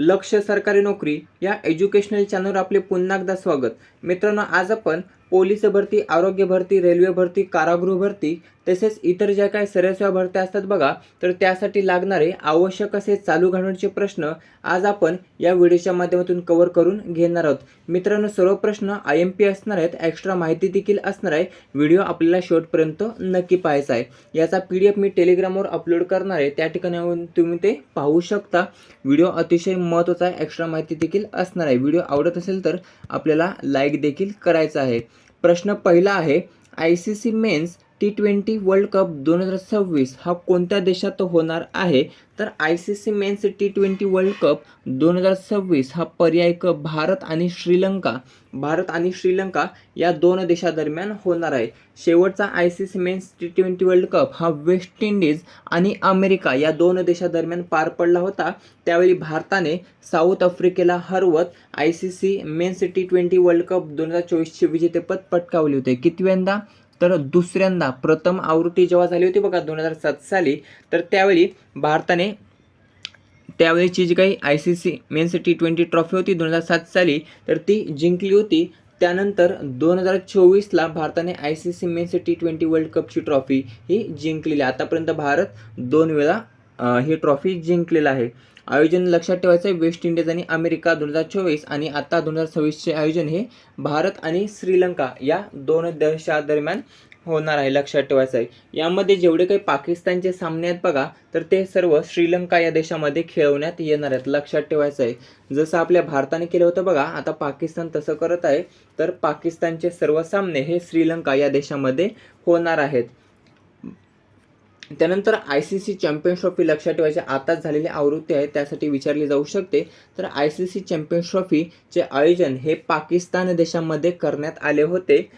लक्ष सरकारी नोकरी या एज्युकेशनल चॅनलवर आपले पुन्हा एकदा स्वागत. मित्रांनो आज आपण पोलीस भरती आरोग्य भरती रेल्वे भरती कारागृह भरती तसेच इतर ज्या काही सरसेवा भरत्या असतात बघा तर त्यासाठी लागणारे आवश्यक असे चालू घालवण्याचे प्रश्न आज आपण या व्हिडिओच्या माध्यमातून कव्हर करून घेणार आहोत. मित्रांनो सर्व प्रश्न आय एम पी असणार आहेत एक्स्ट्रा माहिती देखील असणार आहे व्हिडिओ आपल्याला शेवटपर्यंत नक्की पाहायचा आहे. याचा पी डी एफ मी टेलिग्रामवर अपलोड करणार आहे त्या ठिकाणी तुम्ही ते पाहू शकता. व्हिडिओ अतिशय महत्त्वाचा आहे एक्स्ट्रा माहिती देखील असणार आहे. व्हिडिओ आवडत असेल तर आपल्याला लाईक देखील करायचा आहे. प्रश्न पहिला आहे I C C men's T twenty World Cup दोन हजार सव्वीस हा कोणत्या देशात होणार आहे? तर I C C men's T twenty World Cup दोन हजार सव्वीस हा पर्याय कप भारत आणि श्रीलंका भारत आणि श्रीलंका या दोन देशादरम्यान होणार आहे. शेवटचा I C C men's T twenty World Cup हा वेस्ट इंडिज आणि अमेरिका या दोन देशादरम्यान पार पडला होता. त्यावेळी भारताने साऊथ आफ्रिकेला हरवत I C C men's T twenty World Cup दोन हजार चोवीसचे विजेतेपद पटकावले होते. कितव्यांदा? तर दुसऱ्यांदा प्रथम आवृत्ती जेव्हा झाली होती बघा दोन हजार सात साली तर त्यावेळी भारताने त्यावेळीची जी काही I C C men's T twenty trophy होती दोन हजार सात साली तर ती जिंकली होती. त्यानंतर दोन हजार चोवीसला भारताने I C C men's T twenty World कपची trophy ही जिंकलेली. आतापर्यंत भारत दोन वेळा ही ट्रॉफी जिंकलेला आहे. आयोजन लक्षात ठेवायचं आहे वेस्ट इंडिज आणि अमेरिका दोन हजार चोवीस आणि आता दोन हजार सव्वीसचे आयोजन हे भारत आणि श्रीलंका या दोन देशादरम्यान होणार आहे लक्षात ठेवायचं आहे यामध्ये जेवढे काही पाकिस्तानचे सामने आहेत बघा तर ते सर्व श्रीलंका या देशामध्ये खेळवण्यात येणार आहेत लक्षात ठेवायचं आहे जसं आपल्या भारताने केलं होतं बघा आता पाकिस्तान तसं करत आहे तर पाकिस्तानचे सर्व सामने हे श्रीलंका या देशामध्ये होणार आहेत. त्यानंतर I C C Champions Trophy लक्षात ठेवायची आताच झालेली आवृत्ती आहे त्यासाठी विचारली जाऊ शकते. तर आय सी सी चॅम्पियन्स ट्रॉफीचे आयोजन हे पाकिस्तान देशामध्ये करण्यात आले होते.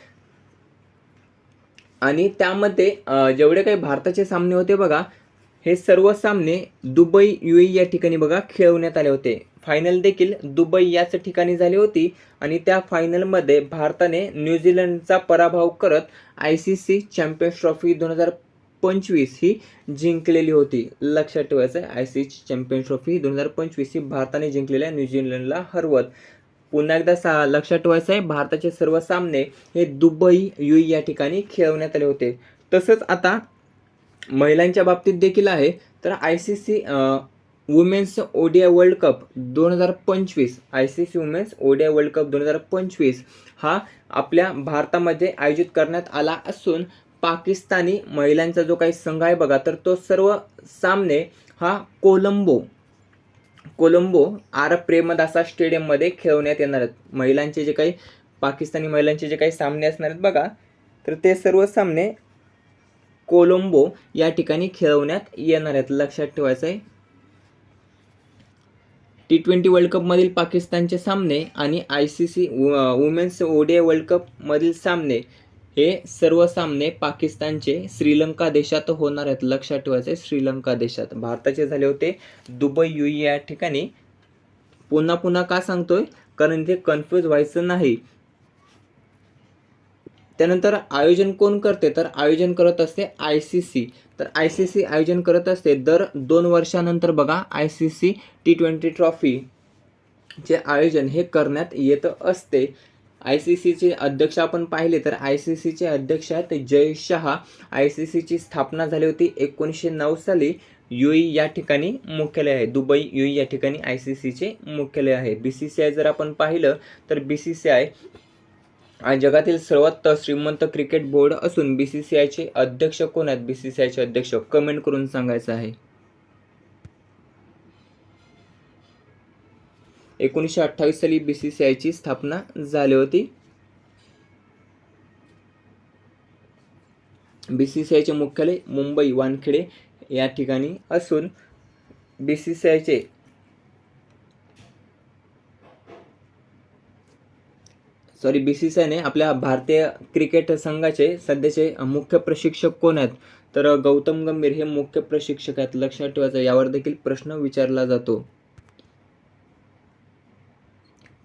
आणि त्यामध्ये जेवढे काही भारताचे सामने होते बघा हे सर्व सामने दुबई यू या ठिकाणी बघा खेळवण्यात आले होते. फायनल देखील दुबई याच ठिकाणी झाली होती आणि त्या फायनलमध्ये भारताने न्यूझीलंडचा पराभव करत I C C Champions Trophy दोन हजार पंचवीस ही जिंकलेली होती. लक्षात ठेवायचं आहे आय सी चॅम्पियन्स ट्रॉफी दोन हजार पंचवीस ही भारताने जिंकलेल्या न्यूझीलंडला हरवत. पुन्हा एकदा सा लक्षात ठेवायचं आहे भारताचे सर्व सामने हे दुबई यू या ठिकाणी खेळवण्यात आले होते. तसंच आता महिलांच्या बाबतीत देखील आहे तर I C C women's ODI World Cup दोन हजार पंचवीस I C C women's ODI World Cup दोन हजार पंचवीस हा आपल्या भारतामध्ये आयोजित करण्यात आला असून पाकिस्तानी महिलांचा जो काही संघ आहे बघा तर तो सर्व सामने हा कोलंबो कोलंबो आर प्रेमदासा स्टेडियममध्ये खेळवण्यात येणार आहेत. महिलांचे जे काही पाकिस्तानी महिलांचे जे काही सामने असणार आहेत बघा तर ते सर्व सामने कोलंबो या ठिकाणी खेळवण्यात येणार आहेत. लक्षात ठेवायचं आहे. टी ट्वेंटी वर्ल्ड कपमधील पाकिस्तानचे सामने आणि I C C women's ODI World कपमधील सामने हे सर्व सामने पाकिस्तानचे श्रीलंका देशात होणार आहेत. लक्षात ठेवायचे श्रीलंका देशात. भारताचे झाले होते दुबई यू या ठिकाणी. पुन्हा पुन्हा का सांगतोय? कारण ते कन्फ्यूज व्हायचं नाही. त्यानंतर आयोजन कोण करते? तर आयोजन करत असते आय सी सी. तर आय सी सी आयोजन करत असते. दर दोन वर्षानंतर बघा I C C T twenty trophy चे आयोजन हे करण्यात येत असते. आय सी सीचे अध्यक्ष आपण पाहिले तर आय सी सीचे अध्यक्ष आहेत जय शहा. आय सी सीची स्थापना झाली होती एकोणीसशे नऊ साली. यू या ठिकाणी मुख्यालय आहे. दुबई यू या ठिकाणी आय सी सीचे मुख्यालय आहे. बी सी सी आय जर आपण पाहिलं तर बी सी सी आय जगातील सर्वात श्रीमंत क्रिकेट बोर्ड असून बी सी सी आयचे अध्यक्ष कोण आहेत? बी सी सी आयचे अध्यक्ष कमेंट करून सांगायचं आहे. एकोणीसशे अठ्ठावीस साली बी सी सी आयची स्थापना झाली होती. बी सी सी आयचे मुख्यालय मुंबई वानखेडे या ठिकाणी असून बी सी सी आयचे सॉरी बी सी सी आयने आपल्या भारतीय क्रिकेट संघाचे सध्याचे मुख्य प्रशिक्षक कोण आहेत? तर गौतम गंभीर हे मुख्य प्रशिक्षक आहेत. लक्षात ठेवायचं यावर देखील प्रश्न विचारला जातो.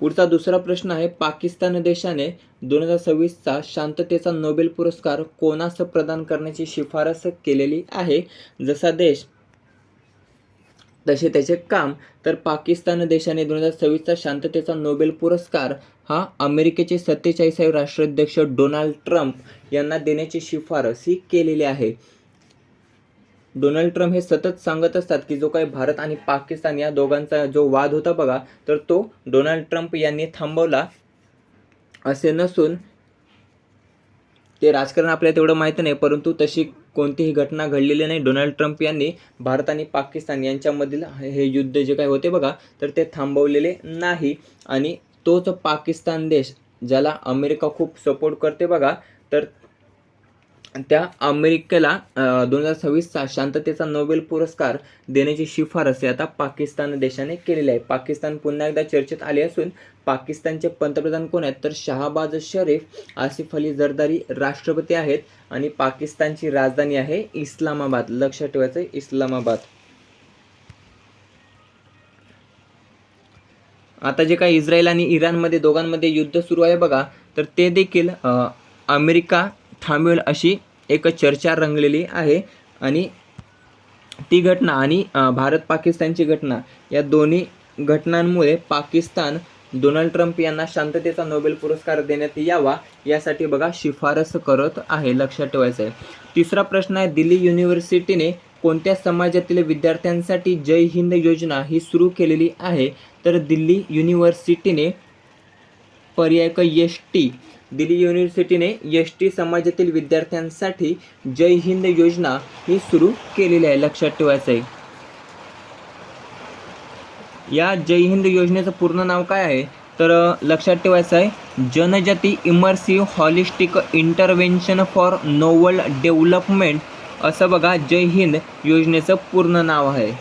पुढचा दुसरा प्रश्न आहे पाकिस्तान देशाने दोन हजार सव्वीसचा शांततेचा नोबेल पुरस्कार कोणास प्रदान करण्याची शिफारस केलेली आहे? जसा देश तसे त्याचे काम. तर पाकिस्तान देशाने दोन हजार सव्वीसचा शांततेचा नोबेल पुरस्कार हा अमेरिकेचे सत्तेचाळीसावे राष्ट्राध्यक्ष डोनाल्ड ट्रम्प यांना देण्याची शिफारस ही केलेली आहे. डोनाल्ड ट्रम्प हे सतत सांगत असतात की जो काही भारत आणि पाकिस्तान या दोघांचा जो वाद होता बघा तर तो डोनाल्ड ट्रम्प यांनी थांबवला. असे नसून ते राजकारण आपल्याला तेवढं माहिती नाही परंतु तशी कोणतीही घटना घडलेली नाही. डोनाल्ड ट्रम्प यांनी भारत आणि पाकिस्तान यांच्यामधील हे युद्ध जे काही होते बघा तर ते थांबवलेले नाही. आणि तोच पाकिस्तान देश ज्याला अमेरिका खूप सपोर्ट करते बघा तर त्या अमेरिकेला दोन हजार सव्वीसचा शांततेचा नोबेल पुरस्कार देण्याची शिफारस आता पाकिस्तान देशाने केलेली आहे. पाकिस्तान पुन्हा एकदा चर्चेत आले असून पाकिस्तानचे पंतप्रधान कोण आहेत? तर शहाबाज शरीफ आसिफ अली जरदारी राष्ट्रपती आहेत आणि पाकिस्तानची राजधानी आहे इस्लामाबाद. लक्षात ठेवायचं इस्लामाबाद. आता जे काही इस्रायल आणि इराणमध्ये दोघांमध्ये युद्ध सुरू आहे बघा तर ते देखील अमेरिका थांबवेल अशी एक चर्चा रंगलेली आहे आणि ती घटना आणि भारत पाकिस्तानची घटना या दोन्ही घटनांमुळे पाकिस्तान डोनाल्ड ट्रम्प यांना शांततेचा नोबेल पुरस्कार देण्यात यावा यासाठी बघा शिफारस करत आहे लक्षात ठेवायचं आहे. तिसरा प्रश्न आहे दिल्ली युनिव्हर्सिटीने कोणत्या समाजातील विद्यार्थ्यांसाठी जय हिंद योजना ही सुरू केलेली आहे? तर दिल्ली युनिव्हर्सिटीने पर्याय क एस टी दिल्ली युनिव्हर्सिटीने एस टी समाजातील विद्यार्थ्यांसाठी जय हिंद योजना ही सुरू केलेली आहे. लक्षात ठेवायचं आहे. या जय हिंद योजनेचं पूर्ण नाव काय आहे? तर लक्षात ठेवायचं आहे. जनजाती immersive holistic intervention for novel development असं बघा जय हिंद योजनेचं पूर्ण नाव आहे.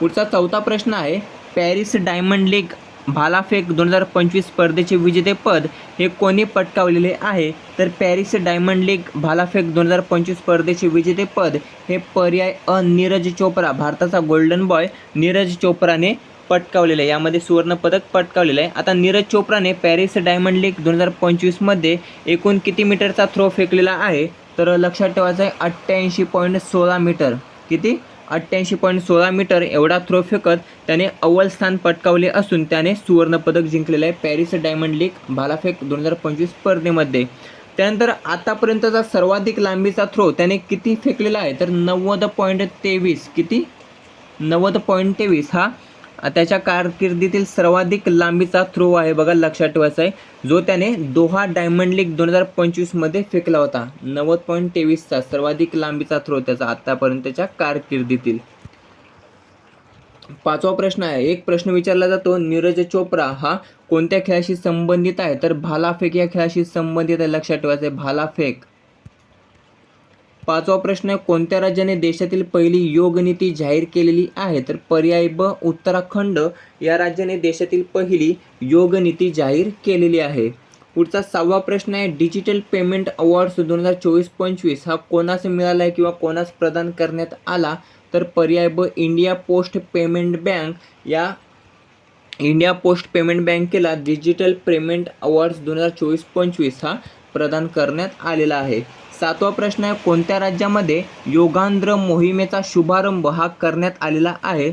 पुढचा चौथा प्रश्न आहे. पॅरिस डायमंड लीग भालाफेक दोन हजार पंचवीस स्पर्धेचे विजेतेपद हे कोणी पटकावलेले आहे? तर पॅरिस डायमंड लीग भालाफेक दोन हजार पंचवीस स्पर्धेचे विजेतेपद हे पर्याय अ. नीरज चोप्रा भारताचा गोल्डन बॉय नीरज चोप्राने पटकावलेलं आहे. यामध्ये सुवर्णपदक पटकावलेलं आहे. आता नीरज चोप्राने पॅरिस डायमंड लीग दोन हजार पंचवीसमध्ये एकूण किती मीटरचा थ्रो फेकलेला आहे? तर लक्षात ठेवायचं आहे अठ्ठ्याऐंशी पॉईंट सोळा मीटर. किती? अठ्ठ्याऐंशी पॉईंट सोळा मीटर एवढा थ्रो फेकत त्याने अव्वल स्थान पटकावले असून त्याने सुवर्णपदक जिंकलेलं आहे पॅरिस डायमंड लीग भालाफेक दोन हजार पंचवीस स्पर्धेमध्ये. त्यानंतर आतापर्यंतचा सर्वाधिक लांबीचा थ्रो त्याने किती फेकलेला आहे? तर नव्वद पॉईंट तेवीस. किती? नव्वद पॉईंट तेवीस हा त्याच्या कारकिर्दीतील सर्वाधिक लांबीचा थ्रो आहे बघा लक्षात ठेवायचा आहे. जो त्याने दोहा डायमंड लीग दोन हजार पंचवीसमध्ये फेकला होता. नव्वद पॉईंट तेवीसचा सर्वाधिक लांबीचा थ्रो त्याचा आत्तापर्यंतच्या कारकिर्दीतील. पाचवा प्रश्न आहे. एक प्रश्न विचारला जातो नीरज चोप्रा हा कोणत्या खेळाशी संबंधित आहे? तर भालाफेक या खेळाशी संबंधित आहे लक्षात ठेवायचं आहे. भालाफेक पाचवा प्रश्न आहे कोणत्या राज्याने देशातील पहिली योग नीती जाहीर केलेली आहे? तर पर्याय ब उत्तराखंड. या राज्याने देशातील पहिली योग नीती जाहीर केलेली आहे. पुढचा सहावा प्रश्न आहे डिजिटल पेमेंट अवॉर्ड्स दोन हजार चोवीस पंचवीस हा कोणास मिळाला आहे किंवा कोणास प्रदान करण्यात आला? तर पर्याय ब इंडिया पोस्ट पेमेंट बँक. या इंडिया पोस्ट पेमेंट बँकेला डिजिटल पेमेंट अवॉर्ड्स दोन हजार चोवीस पंचवीस हा प्रदान करण्यात आलेला आहे. सातवा प्रश्न आहे कोणत्या राज्यामध्ये योगांध्र मोहिमेचा शुभारंभ हा करण्यात आलेला आहे?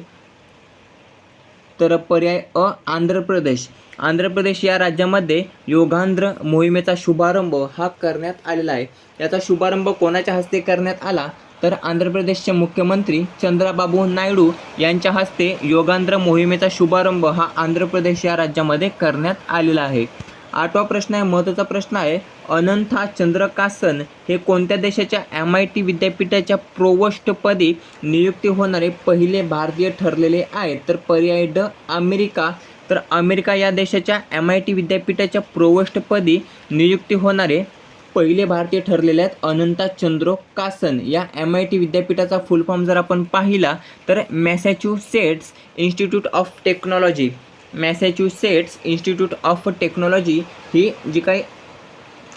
तर पर्याय अ आंध्र प्रदेश. आंध्र प्रदेश या राज्यामध्ये योगांध्र मोहिमेचा शुभारंभ हा करण्यात आलेला आहे. याचा शुभारंभ कोणाच्या हस्ते करण्यात आला? तर आंध्र प्रदेशचे मुख्यमंत्री चंद्राबाबू नायडू यांच्या हस्ते योगांध्र मोहिमेचा शुभारंभ हा आंध्र प्रदेश या राज्यामध्ये करण्यात आलेला आहे. आठवा प्रश्न आहे महत्त्वाचा प्रश्न आहे अनंथा चंद्रकासन हे कोणत्या देशाच्या एम आय टी विद्यापीठाच्या प्रोवोस्टपदी नियुक्ती होणारे पहिले भारतीय ठरलेले आहेत? तर पर्याय ड अमेरिका. तर अमेरिका या देशाच्या एम आय टी विद्यापीठाच्या प्रोवोस्टपदी नियुक्ती होणारे पहिले भारतीय ठरलेले आहेत अनंता चंद्रो कासन या एम आय टी विद्यापीठाचा फुल फॉर्म जर आपण पाहिला तर Massachusetts Institute of Technology Massachusetts Institute of Technology ही जी काही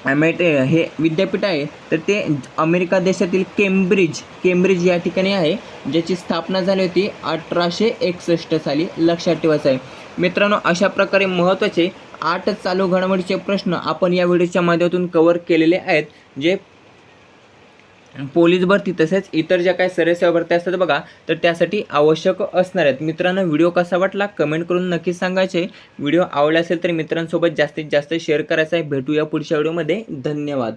एम हे विद्यापीठ आहे तर ते अमेरिका देशातील केम्ब्रिज केम्ब्रिज या ठिकाणी आहे ज्याची स्थापना झाली होती अठराशे एकसष्ट साली. लक्षात ठेवायचं आहे. मित्रांनो अशा प्रकारे महत्त्वाचे आठ चालू घडामोडीचे प्रश्न आपण या व्हिडिओच्या माध्यमातून कवर केलेले आहेत जे पोलीस भरती तसेच इतर ज्या काही सरसेवा भरत्या असतात बघा तर त्यासाठी आवश्यक असणार आहेत. मित्रांनो व्हिडिओ कसा वाटला कमेंट करून नक्कीच सांगायचे. व्हिडिओ आवडला असेल तर मित्रांसोबत जास्तीत जास्त शेअर करायचा आहे. भेटूया पुढच्या व्हिडिओमध्ये. धन्यवाद.